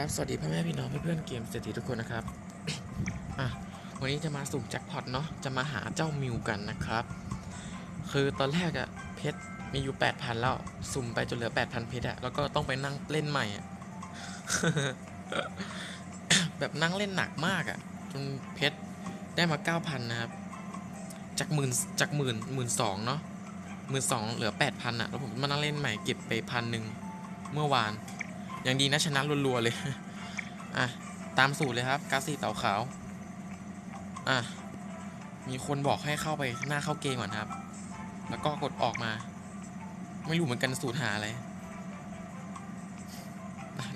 ครับ สวัสดีพ่อแม่พี่น้องเพื่อนๆเกมเศรษฐีทุกคนนะครับ อะ วันนี้จะมาสุ่มแจ็คพอตเนาะ จะมาหาเจ้ามิวกันนะครับ คือตอนแรกอะเพชรมีอยู่ 8,000 แล้ว สุ่มไปจนเหลือ 8,000 เพชรอะแล้วก็ต้องไปนั่งเล่นใหม่อะแบบนั่งเล่นหนักมากอะจนเพชรได้มา 9,000 นะครับ จากหมื่นจากหมื่นหมื่นสองเนาะหมื่นสองเหลือ 8,000อะแล้วผมมานั่งเล่นใหม่เก็บไปพันหนึ่งเมื่อวาน อย่างดีนะชนะรัวๆเลย อะ ตามสูตรเลยครับกาซีเต่าขาว อะ มีคนบอกให้เข้าไปหน้าเข้าเกมก่อนครับ แล้วก็กดออกมา ไม่รู้เหมือนกันสูตรหาอะไร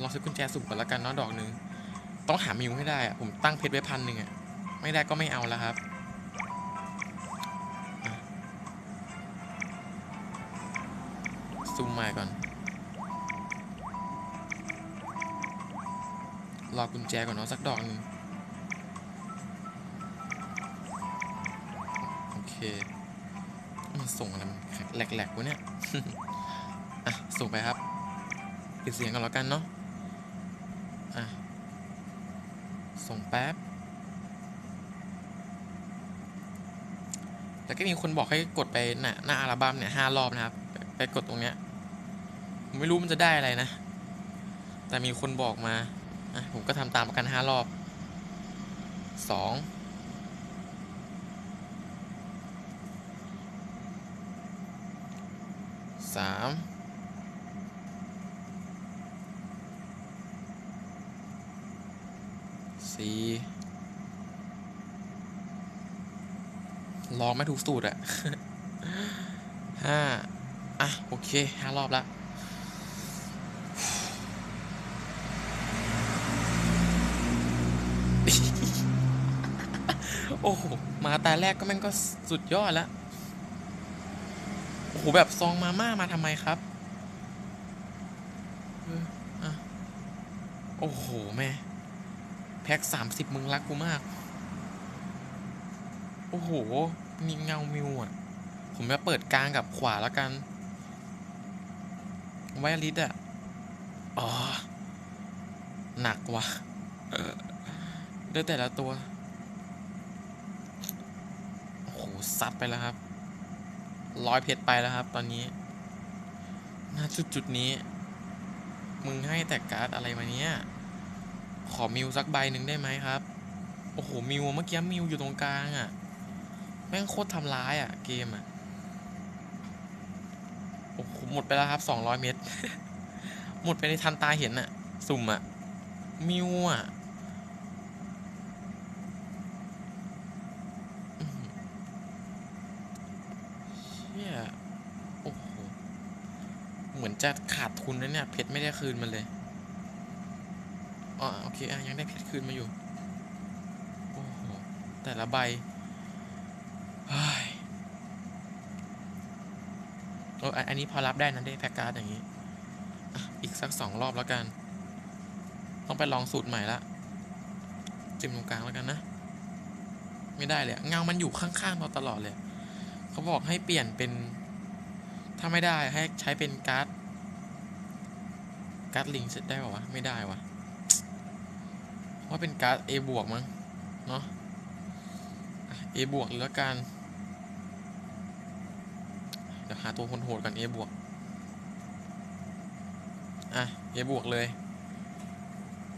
ลองซื้อกุญแจสุ่มก่อนแล้วกันเนาะดอกหนึ่งต้องหามิวให้ได้อะผมตั้งเพชรไว้พันหนึ่งอะไม่ได้ก็ไม่เอาแล้วครับอะซูมม่ก่อน รอกุญแจก่อนเนาะสักดอกหนึ่งโอเคมันส่งอะไรมันแหลกๆวะเนี่ยอะส่งไปครับปิดเสียงก่อนแล้วกันเนาะอะส่งแป๊บแล้วก็มีคนบอกให้กดไปหน้าหน้าอัลบั้มเนี่ยห้ารอบนะครับ ไปกดตรงเนี้ยไม่รู้มันจะได้อะไรนะ แต่มีคนบอกมา อะผมก็ทำตามกันห้ารอบสองสามสี่ลองไม่ถูกสูตรอะห้าอะ โอเคห้ารอบละ โอ้โห มาตาแรกก็แม่งก็สุดยอดแล้วโอ้โห แบบซองมาม่ามาทำไมครับโอ้โห แม่ แพ็คสามสิบมึงรักกูมาก โอ้โห มีเงามิวอะ ผมจะเปิดกลางกับขวาแล้วกัน ไวลิดอะ อ๋อ หนักว่ะ เออ ด้วยแต่ละตัว โอ้โห ซัดไปแล้วครับร้อยเพชรไปแล้วครับ ตอนนี้ณจุดจุดนี้ มึงให้แต่การ์ดอะไรมาเนี้ย ขอมิวสักใบหนึ่งได้ไหมครับ โอ้โห มิวเมื่อกี้มิวอยู่ตรงกลางอะ่ะ แม่งโคตรทำร้ายอะ่ะ เกมอะ่ะ โอ้โห หมดไปแล้วครับสองร้อยเมตร หมดไปในทันตาเห็นอะ่ะ สุ่มอะ่ะ มิวอะอหือเชี่ยโอ้โห เหมือน จะขาดทุนนะเนี่ย เพชรไม่ได้คืนมันเลย อ๋อโอเคอะยังได้เพชรคืนมาอยู่ โอ้โห แต่ละใบโอ้อันอันนี้พอรับได้นะได้แพ็กการ์ดอย่างนี้ อีกสักสองรอบแล้วกัน ต้องไปลองสูตรใหม่ละ จิ้มตรงกลางแล้วกันนะ ไม่ได้เลยเงามันอยู่ข้างๆเราตลอดเลย เขาบอกให้เปลี่ยนเป็น ถ้าไม่ได้ให้ใช้เป็นการ์ด การ์ดลิงเสร็จได้ป่าวะ ไม่ได้วะว่าเป็นการ์ด A บวกมั้ง เนาะอะ A บวกเลยแล้วกัน เดี๋ยวหาตัวคนโหดก่อน A บวก อะ A บวกเลย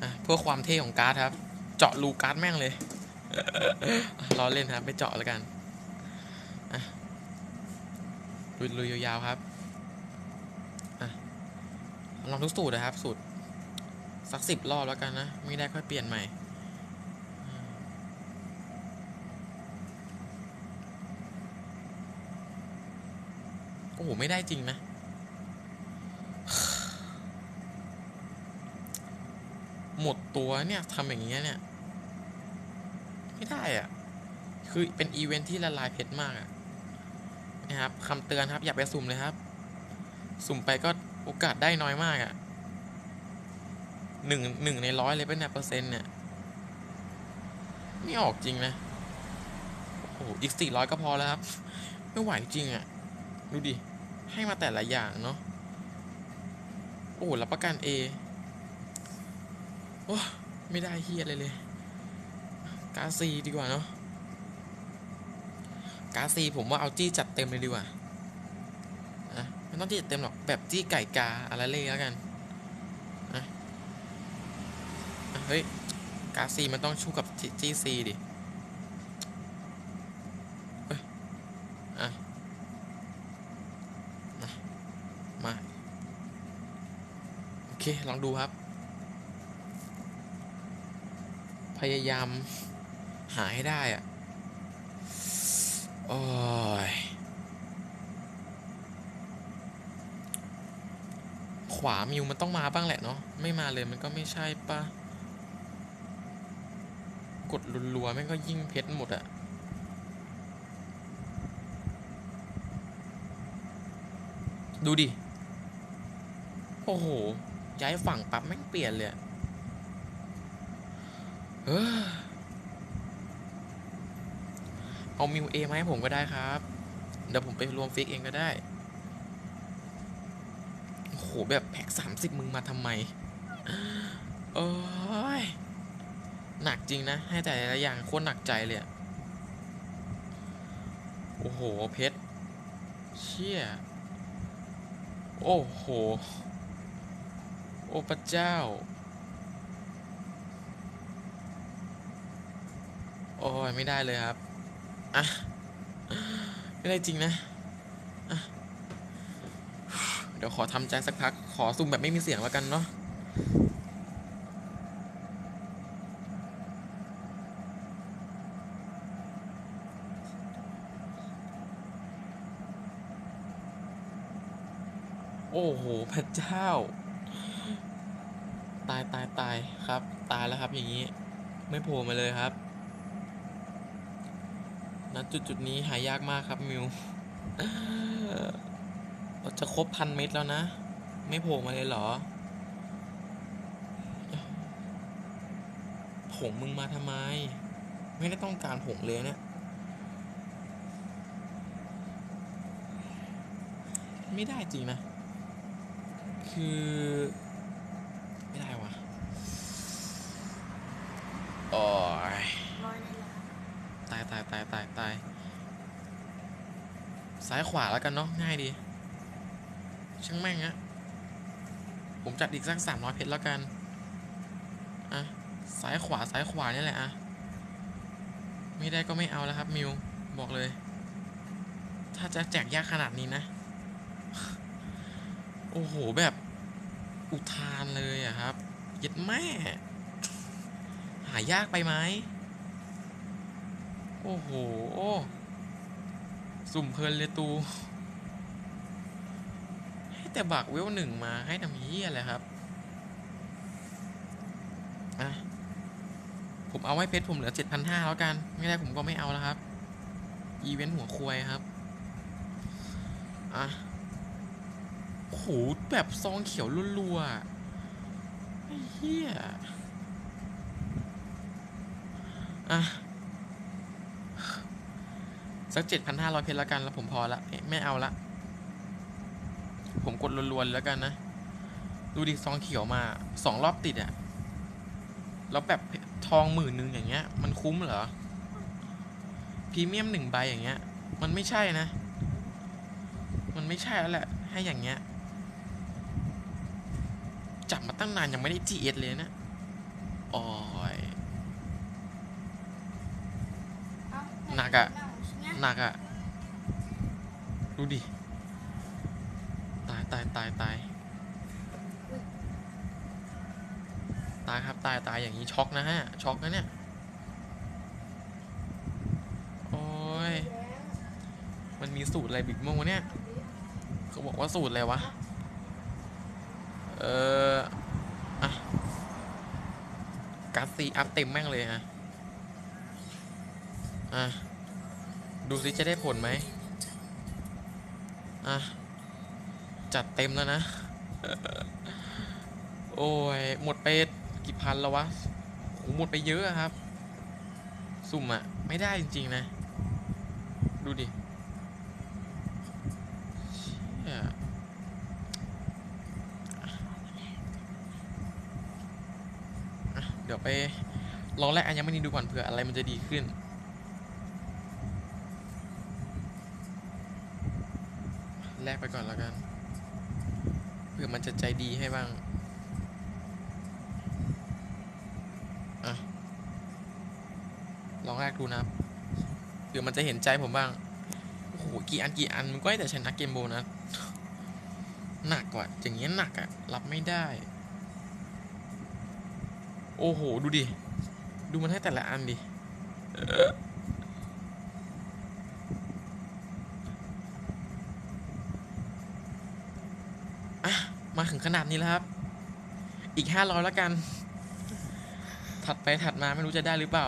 อะ เพื่อความเท่ของการ์ดครับ เจาะรูการ์ดแม่งเลยรอเล่นครับไม่เจาะแล้วกัน อะลุยลุยาวๆครับ ลองทุกสูตรนะครับ สูตร สักสิบรอบแล้วกันนะ ไม่ได้ค่อยเปลี่ยนใหม่โอ้โห ไม่ได้จริงนะ หมดตัวเนี่ยทำอย่างเงี้ยเนี่ย ไม่ได้อะคือเป็นอีเวนท์ที่ละลายเพชรมากอะนะครับคำเตือนครับ อย่าไปสุ่มเลยครับ สุ่มไปก็ โอกาสได้น้อยมากอะหนึ่งหนึ่งในร้อยเลยเป็นเนี่ยเปอร์เซ็นต์เนี่ยไม่ออกจริงนะ โอ้โหอีกสี่ร้อยก็พอแล้วครับ ไม่ไหวจริงอะดูดิ ให้มาแต่ละอย่างเนาะ โอ้โหรับประกัน A โอ้ไม่ได้เฮียอะไรเลยกาซีดีกว่าเนาะกาซีผมว่าเอาจี้จัดเต็มเลยดีกว่า อะ ไม่ต้องจี้จัดเต็มหรอก แบบจี้ไก่กาอะไรเล่แล้วกันอะอะเฮ้ย กาซีมันต้องชูกับจี้ซีดิเอ้ยอะมามาโอเค ลองดูครับ พยายามหาให้ได้อะโอ้ย ขวามิวมันต้องมาบ้างแหละเนาะไม่มาเลยมันก็ไม่ใช่ปะกดรัวๆแม่งก็ยิ่งเพชรหมดอะดูดิ โอ้โห ย้ายฝั่งปั๊บแม่งเปลี่ยนเลยเออเอามิวเอมาให้ผมก็ได้ครับ เดี๋ยวผมไปรวมฟิกเองก็ได้ โอ้โหแบบแพ็กสามสิบมึงมาทำไม โอ้ย หนักจริงนะ ให้แต่ละอย่างโคตรหนักใจเลยโอ้โห เพชร เชี่ย โอ้โห โอ้พระเจ้า โอ้ย ไม่ได้เลยครับ อะ ไม่ได้จริงนะ เดี๋ยวขอทำใจสักพัก ขอซุ่มแบบไม่มีเสียงแล้วกันเนาะโอ้โหพระเจ้า ตายตายตายครับ ตายแล้วครับอย่างนี้ ไม่โผล่มาเลยครับณจุดจุดนี้หายากมากครับมิว เราจะครบพันเมตรแล้วนะ ไม่โผล่มาเลยเหรอผงมึงมาทำไม ไม่ได้ต้องการผงเลยเนี่ยไม่ได้จริงนะ คือ ไม่ได้วะโอ้ยตายตายตายตายตายซ้ายขวาแล้วกันเนาะง่ายดี ช่างแม่งอะผมจัดอีกสักสามร้อยเพชรแล้วกันอะซ้ายขวาซ้ายขวานี่แหละอะไม่ได้ก็ไม่เอาแล้วครับมิวบอกเลย ถ้าจะแจกยากขนาดนี้นะ โอ้โหแบบอุทานเลยอะครับเย็ดแม่ หายากไปไหมโอ้โห สุ่มเพลินเลยตู ให้แต่บักเวลหนึ่งมาให้ทำเหี้ยอะไรครับ อะ ผมเอาไว้เพชรผมเหลือเจ็ดพันห้าแล้วกัน ไม่ได้ผมก็ไม่เอาแล้วครับ อีเวนต์หัวควยครับ อะโอ้โหแบบซองเขียวรัวๆไอ้เหี้ยอะสักเจ็ดพันห้าร้อยเพชรละกันแล้วผมพอละเอ๊ะไม่เอาละ ผมกดรัวๆแล้วกันนะ ดูดิซองเขียวมาสองรอบติดอะแล้วแบบทองหมื่นหนึ่งอย่างเงี้ย มันคุ้มเหรอพรีเมียมหนึ่งใบอย่างเงี้ย มันไม่ใช่นะ มันไม่ใช่แล้วแหละ ให้อย่างเงี้ย จับมาตั้งนานยังไม่ได้ GS เลยนะโอ้ยเอ้าหนักอะเาใช่ไหมหนักอะดูดิ ตายตายตายตายครับตายตายอย่างนี้ช็อกนะฮะช็อกนะเนี่ยโอ้ยมันมีสูตรอะไรบิ๊กมงวะเนี่ยเขาบอกว่าสูตรอะไรวะเอออะกัสซีอัพเต็มแม่งเลยอะอะดูสิจะได้ผลไหมอะ จัดเต็มแล้วนะ โอ้ย หมดไปกี่พันแล้ววะโหหมดไปเยอะครับ สุ่มอะไม่ได้จริง ๆ นะ ดูดิเดี๋ยวไปลองแลกอัญมณีดูก่อนเผื่ออะไรมันจะดีขึ้นแลกไปก่อนแล้วกัน ผื่อมันจะใจดีให้บ้างอะลองแลกดูนะครับเผื่อมันจะเห็นใจผมบ้าง โอ้โห กี่อันกี่อันมันก็ให้แต่ชนะเกมโบนัสหนักกว่าอย่างเงี้ยหนักอะรับไม่ได้ โอ้โห ดูดิ ดูมันให้แต่ละอันดิเอออะ มาถึงขนาดนี้แล้วครับ อีกห้าร้อยแล้วกัน ถัดไปถัดมาไม่รู้จะได้หรือเปล่า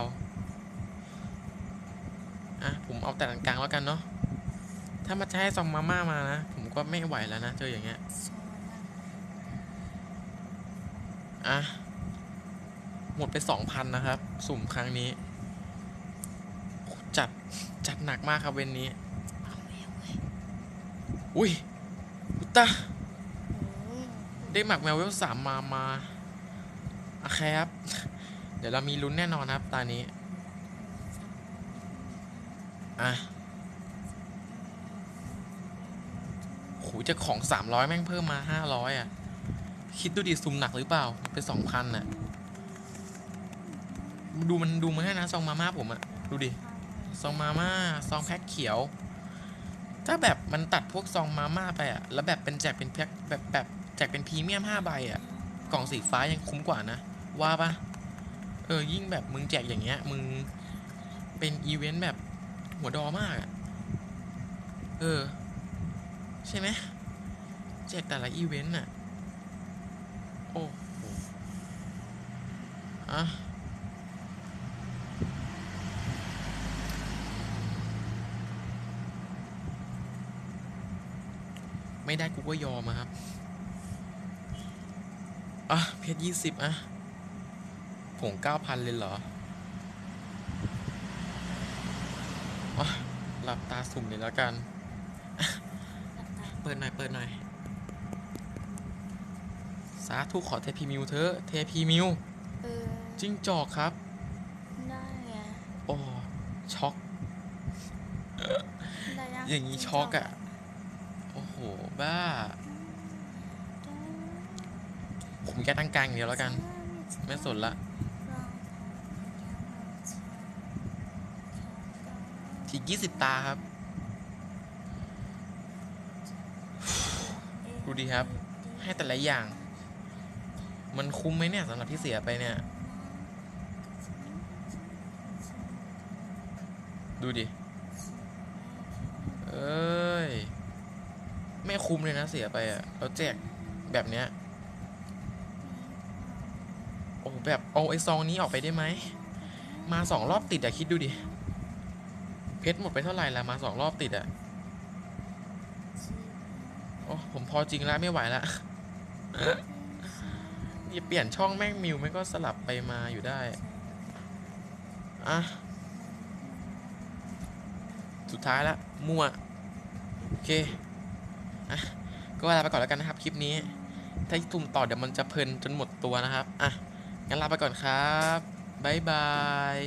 อะ ผมเอาแต่กลางๆแล้วกันเนาะ ถ้ามาจะให้ซองมาม่ามานะ ผมก็ไม่ไหวแล้วนะ เจออย่างเงี้ย อะ หมดไปสองพันนะครับ สุ่มครั้งนี้ จัด จัดหนักมากครับเว้นนี้ อุ้ยอุยตา ได้หมักแมวเวลสามมามาโอเคครับ เดี๋ยวเรามีลุ้นแน่นอนครับตอนนี้ อะโหจะของสามร้อยแม่งเพิ่มมาห้าร้อยอะ คิดดูดิซุ่มหนักหรือเปล่า เป็นสองพันอะ ดูมันดูมันให้นะ ซองมาม่าผมอะดูดิ ซองมาม่า ซองแพ็คเขียว ถ้าแบบมันตัดพวกซองมาม่าไปอะแล้วแบบเป็นแจกเป็นแพ็คแบบแบบ จกเป็นพรีเมียมห้าใบอะกล่องสีฟ้ายังคุ้มกว่านะ ว่าปะเออยิ่งแบบมึงแจกอย่างเงี้ยมึงเป็นอีเวนต์แบบหัวดอมากอะเออ ใช่ไหมแจกแต่ละอีเวนต์อะ โอ้โหอะไม่ได้กูก็ยอมอะครับ อะ เพชรยี่สิบอะผงเก้าพันเลยเหรออะหลับตาสุ่มเลยแล้วกัน เปิดหน่อย เปิดหน่อย สาธุขอเทพีมิวเถอะเทพีมิวเออจิ้งจอกครับ ได้ไงโอ้ช็อก ได้ยังอย่างงี้ช็อกอะโอ้โห บ้า ผมแค่ตั้งกลางอย่างเดียวแล้วกัน ไม่สนละ ทีกี่สิบตาครับ ดูดีครับ ให้แต่ละอย่าง มันคุ้มไหมเนี่ยสำหรับที่เสียไปเนี่ย ดูดิ เอ้ย ไม่คุ้มเลยนะเสียไปอะ่ะเราแจกแบบเนี้ย อ้แบบเอาไอซองนี้ออกไปได้ไหม มาสองรอบติดอะคิดดูดิ เพชรหมดไปเท่าไหร่ละมาสองรอบติดอะโอ้ผมพอจริงแล้วไม่ไหวละอย่าเปลี่ยนช่องแม่งมิวไม่ก็สลับไปมาอยู่ได้ อะ สุดท้ายละ มั่ว โอเค อะ ก็ลาไปก่อนแล้วกันนะครับ คลิปนี้ ถ้าตุ่มต่อเดี๋ยวมันจะเพลินจนหมดตัวนะครับ อะ งั้นลาไปก่อนครับ บ๊ายบาย